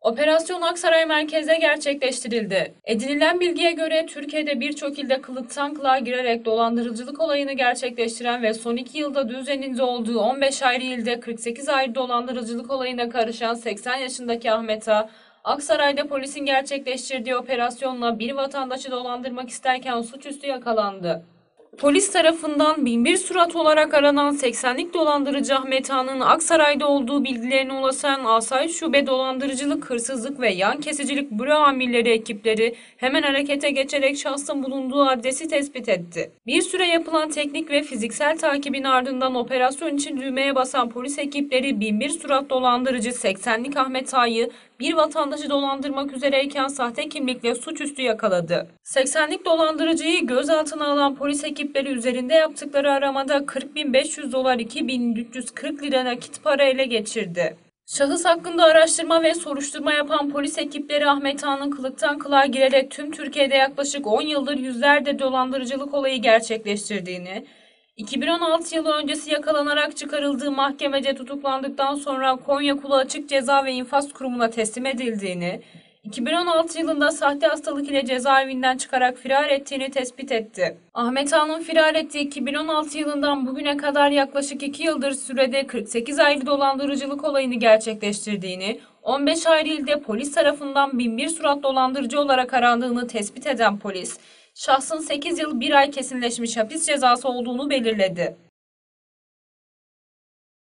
Operasyon Aksaray merkezde gerçekleştirildi. Edinilen bilgiye göre Türkiye'de birçok ilde kılıktan kılığa girerek dolandırıcılık olayını gerçekleştiren ve son iki yılda düzeninde olduğu 15 ayrı ilde 48 ayrı dolandırıcılık olayına karışan 80 yaşındaki Ahmet Ağa, Aksaray'da polisin gerçekleştirdiği operasyonla bir vatandaşı dolandırmak isterken suçüstü yakalandı. Polis tarafından binbir surat olarak aranan 80'lik dolandırıcı Ahmet Ağa'nın Aksaray'da olduğu bilgilerine ulaşan Asayiş Şube Dolandırıcılık, Hırsızlık ve Yan Kesicilik Büro Amirleri ekipleri hemen harekete geçerek şahsın bulunduğu adresi tespit etti. Bir süre yapılan teknik ve fiziksel takibin ardından operasyon için düğmeye basan polis ekipleri binbir surat dolandırıcı 80'lik Ahmet Ağa'yı bir vatandaşı dolandırmak üzereyken sahte kimlikle suçüstü yakaladı. 80'lik dolandırıcıyı gözaltına alan polis ekipleri üzerinde yaptıkları aramada 40.500 dolar 2.340 lira nakit para ele geçirdi. Şahıs hakkında araştırma ve soruşturma yapan polis ekipleri Ahmet Ağa'nın kılıktan kılığa girerek tüm Türkiye'de yaklaşık 10 yıldır yüzlerce dolandırıcılık olayı gerçekleştirdiğini, 2016 yılı öncesi yakalanarak çıkarıldığı mahkemece tutuklandıktan sonra Konya Kulu Açık Ceza ve İnfaz Kurumu'na teslim edildiğini, 2016 yılında sahte hastalık ile cezaevinden çıkarak firar ettiğini tespit etti. Ahmet Ağa'nın firar ettiği 2016 yılından bugüne kadar yaklaşık 2 yıldır sürede 48 ayrı dolandırıcılık olayını gerçekleştirdiğini, 15 ayrı ilde polis tarafından binbir surat dolandırıcı olarak arandığını tespit eden polis, şahsın 8 yıl 1 ay kesinleşmiş hapis cezası olduğunu belirledi.